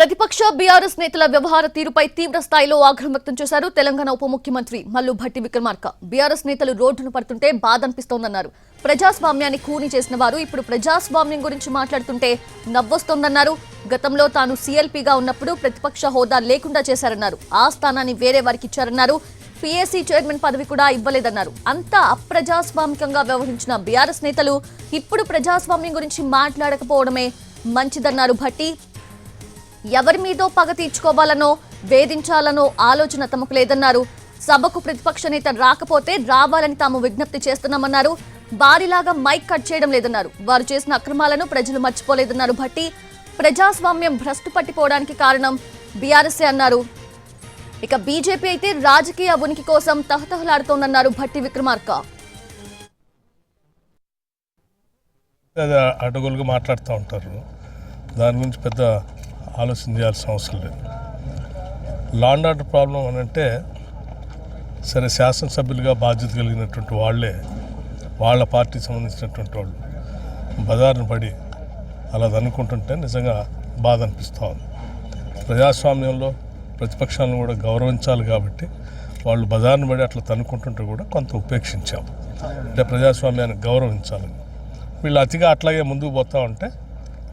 ప్రతిపక్ష బీఆర్ఎస్ నేతల వ్యవహార తీరుపై తీవ్ర స్థాయిలో ఆగ్రహం వ్యక్తం చేశారు తెలంగాణ ఉప ముఖ్యమంత్రి మల్లు భట్టి విక్రమార్క. బీఆర్ఎస్ నేతలు రోడ్డును పడుతుంటే బాధ అనిపిస్తోందన్నారు ప్రజాస్వామ్యాన్ని కూని చేసిన వారు ఇప్పుడు ప్రజాస్వామ్యం గురించి మాట్లాడుతుంటే నవ్వొస్తోందన్నారు. గతంలో తాను సీఎల్పీగా ఉన్నప్పుడు ప్రతిపక్ష హోదా లేకుండా చేశారన్నారు. ఆ స్థానాన్ని వేరే వారికి ఇచ్చారన్నారు. పీఏసీ చైర్మన్ పదవి కూడా ఇవ్వలేదన్నారు. అంతా అప్రజాస్వామికంగా వ్యవహరించిన బీఆర్ఎస్ నేతలు ఇప్పుడు ప్రజాస్వామ్యం గురించి మాట్లాడకపోవడమే మంచిదన్నారు భట్టి. ఎవరి మీదో పగ తీర్చుకోవాలనో వేధించాలనో ఆలోచన తమకు లేదన్నారు. సభకు ప్రతిపక్ష నేత రాకపోతే రావాలని తాము విజ్ఞప్తి చేస్తున్నామన్నారు. వారిలాగా మైక్ కట్ చేయడం లేదన్నారు. వారు చేసిన అక్రమాలను ప్రజలు మర్చిపోలేదన్నారు. భట్టి ప్రజాస్వామ్యం భ్రష్టు పట్టిపోవడానికి కారణం బీఆర్ఎస్ఏ అన్నారు. ఇక బీజేపీ అయితే రాజకీయ ఉనికి కోసం తహతహలాడుతోందన్నారు భట్టి విక్రమార్క. అడుగులుగా మాట్లాడుతూ ఉంటారు. దాని గురించి పెద్ద ఆలోచన చేయాల్సిన అవసరం లేదు. లాండ్ ఆర్డర్ ప్రాబ్లం అని అంటే సరే శాసనసభ్యులుగా బాధ్యత కలిగినటువంటి వాళ్ళే వాళ్ళ పార్టీకి సంబంధించినటువంటి వాళ్ళు. బజార్ను పడి అలా అనుకుంటుంటే నిజంగా బాధ అనిపిస్తూ ఉంది. ప్రజాస్వామ్యంలో ప్రతిపక్షాలను కూడా గౌరవించాలి కాబట్టి వాళ్ళు బజార్ను పడి అట్లా తనుకుంటుంటే కూడా కొంత ఉపేక్షించాం. అంటే ప్రజాస్వామ్యాన్ని గౌరవించాలని. వీళ్ళు అతిగా అట్లాగే ముందుకు పోతా ఉంటే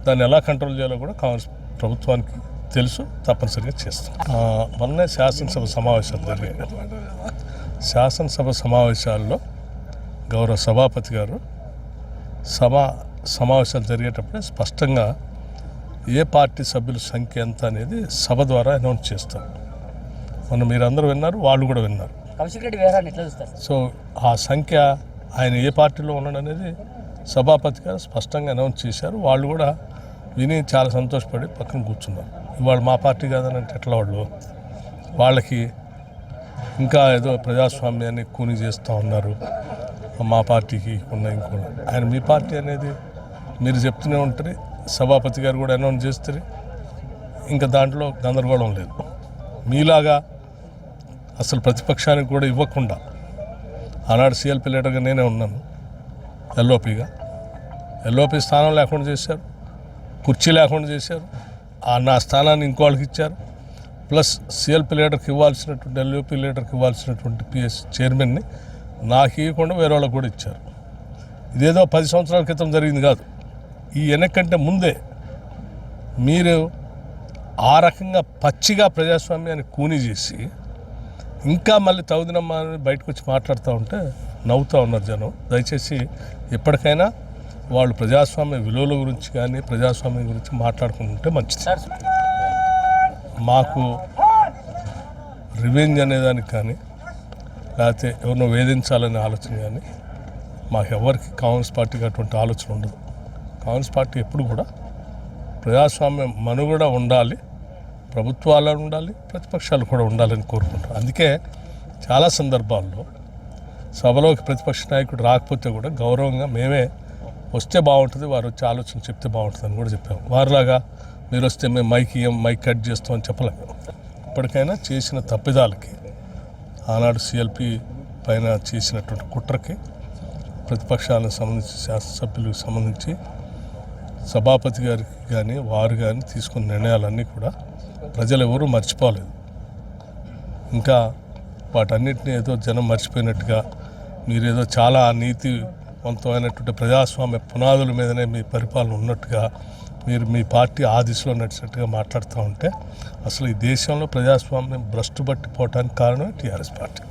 దాన్ని ఎలా కంట్రోల్ చేయాలో కూడా కాంగ్రెస్ ప్రభుత్వానికి తెలుసు తప్పనిసరిగా చేస్తాం. మొన్నే శాసనసభ సమావేశాలు జరిగాయి. శాసనసభ సమావేశాల్లో గౌరవ సభాపతి గారు సమా సమావేశాలు జరిగేటప్పుడే స్పష్టంగా ఏ పార్టీ సభ్యుల సంఖ్య ఎంత అనేది సభ ద్వారా అనౌన్స్ చేస్తారు. మొన్న మీరందరూ విన్నారు వాళ్ళు కూడా విన్నారు. సో ఆ సంఖ్య ఆయన ఏ పార్టీలో ఉన్నాడు అనేది సభాపతి గారు స్పష్టంగా అనౌన్స్ చేశారు. వాళ్ళు కూడా విని చాలా సంతోషపడి పక్కన కూర్చున్నాం. ఇవాళ మా పార్టీ కాదని అంటే ఎట్లా వాళ్ళు? వాళ్ళకి ఇంకా ఏదో ప్రజాస్వామ్యాన్ని కూని చేస్తూ ఉన్నారు. మా పార్టీకి ఉన్న ఇంకో ఆయన మీ పార్టీ అనేది మీరు చెప్తూనే ఉంటారు సభాపతి గారు కూడా అనౌన్స్ చేస్తారు ఇంకా దాంట్లో గందరగోళం లేదు. మీలాగా అసలు ప్రతిపక్షానికి కూడా ఇవ్వకుండా ఆనాడు సిఎల్పి లీడర్గా నేనే ఉన్నాను. ఎల్ఓపిగా. ఎల్ఓపి స్థానం లేకుండా చేశారు. కుర్చీ లేకుండా చేశారు. ఆ నా స్థానాన్ని ఇంకోళ్ళకి ఇచ్చారు. ప్లస్ సిఎల్పి లీడర్కి ఇవ్వాల్సినటువంటి ఎల్ఓపి లీడర్కి ఇవ్వాల్సినటువంటి పిఎస్ చైర్మన్ని నాకు ఇవ్వకుండా వేరే వాళ్ళకి కూడా ఇచ్చారు. ఇదేదో పది సంవత్సరాల క్రితం జరిగింది కాదు. ఈ వెనక్కంటే ముందే మీరు ఆ రకంగా పచ్చిగా ప్రజాస్వామ్యాన్ని కూని చేసి ఇంకా మళ్ళీ తౌదినమ్మ అని బయటకు వచ్చి మాట్లాడుతూ ఉంటే నవ్వుతూ ఉన్నారు జనం. దయచేసి ఎప్పటికైనా వాళ్ళు ప్రజాస్వామ్య విలువల గురించి కానీ ప్రజాస్వామ్యం గురించి మాట్లాడుకుంటుంటే మంచిది. మాకు రివెంజ్ అనేదానికి కానీ లేకపోతే ఎవరినో వేధించాలనే ఆలోచన కానీ మాకు ఎవరికి కాంగ్రెస్ పార్టీకి అటువంటి ఆలోచన ఉండదు. కాంగ్రెస్ పార్టీ ఎప్పుడు కూడా ప్రజాస్వామ్యం మనుగడ ఉండాలి ప్రభుత్వాలు ఉండాలి ప్రతిపక్షాలు కూడా ఉండాలని కోరుకుంటాం అందుకే చాలా సందర్భాల్లో సభలోకి ప్రతిపక్ష నాయకుడు రాకపోతే కూడా గౌరవంగా మేమే వస్తే బాగుంటుంది వారు వచ్చి ఆలోచన చెప్తే బాగుంటుంది అని కూడా చెప్పాము. వారిలాగా మీరు వస్తే మేము మైక్ ఇయ్యం మైక్ కట్ చేస్తామని చెప్పలేము. ఇప్పటికైనా చేసిన తప్పిదాలకి ఆనాడు సిఎల్పి పైన చేసినటువంటి కుట్రకి ప్రతిపక్షాలకు సంబంధించి శాసనసభ్యులకు సంబంధించి సభాపతి గారికి కానీ వారు కానీ తీసుకున్న నిర్ణయాలన్నీ కూడా ప్రజలు ఎవరూ మర్చిపోలేదు. ఇంకా వాటన్నిటిని ఏదో జనం మర్చిపోయినట్టుగా మీరేదో చాలా నీతి నీతివంతమైనటువంటి ప్రజాస్వామ్య పునాదుల మీదనే మీ పరిపాలన ఉన్నట్టుగా మీరు మీ పార్టీ ఆ దిశలో నడిచినట్టుగా మాట్లాడుతూ ఉంటే అసలు ఈ దేశంలో ప్రజాస్వామ్యం భ్రష్టు పట్టిపోవటానికి కారణం టీఆర్ఎస్ పార్టీ.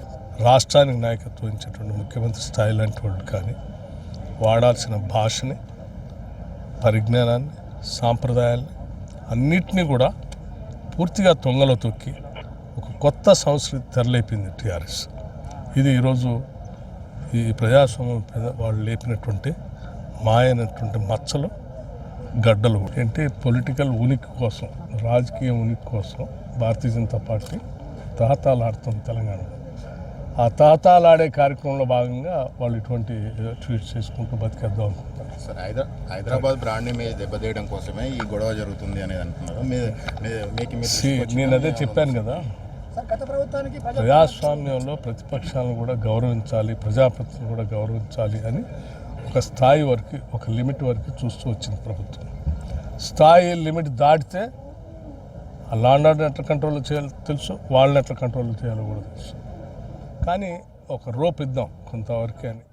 రాష్ట్రానికి నాయకత్వం ఇచ్చేటువంటి ముఖ్యమంత్రి స్థాయి లాంటి వాళ్ళు కానీ వాడాల్సిన భాషని పరిజ్ఞానాన్ని సాంప్రదాయాల్ని అన్నిటినీ కూడా పూర్తిగా తొంగలో తొక్కి ఒక కొత్త సంస్కృతి తెరలేపింది టీఆర్ఎస్. ఇది ఈరోజు ఈ ప్రజాస్వామ్యం మీద వాళ్ళు లేపినటువంటి మాయనటువంటి మచ్చలు గడ్డలు ఏంటి పొలిటికల్ ఉనికి కోసం రాజకీయ ఉనికి కోసం భారతీయ జనతా పార్టీ తాతాలాడుతుంది తెలంగాణలో. ఆ తాతాలాడే కార్యక్రమంలో భాగంగా వాళ్ళు ఇటువంటి ట్వీట్స్ చేసుకుంటూ బతికేద్దాం అనుకుంటున్నారు. సార్ హైదరా హైదరాబాద్ బ్రాండ్ ఇమేజ్ దెబ్బతీయడం కోసమే ఈ గొడవ జరుగుతుంది అనేది అంటున్నారు. నేను అదే చెప్పాను కదా ప్రజాస్వామ్యంలో ప్రతిపక్షాలను కూడా గౌరవించాలి ప్రజాప్రతిని కూడా గౌరవించాలి అని ఒక స్థాయి వరకు ఒక లిమిట్ వరకు చూస్తూ వచ్చింది ప్రభుత్వం. స్థాయి లిమిట్ దాటితే ఆ లాండ్ ఆర్డర్ ఎట్లా కంట్రోల్ చేయాలో తెలుసు వాళ్ళని ఎట్లా కంట్రోల్ చేయాలో కూడా తెలుసు. కానీ ఒక రోప్ ఇద్దాం కొంతవరకు అని.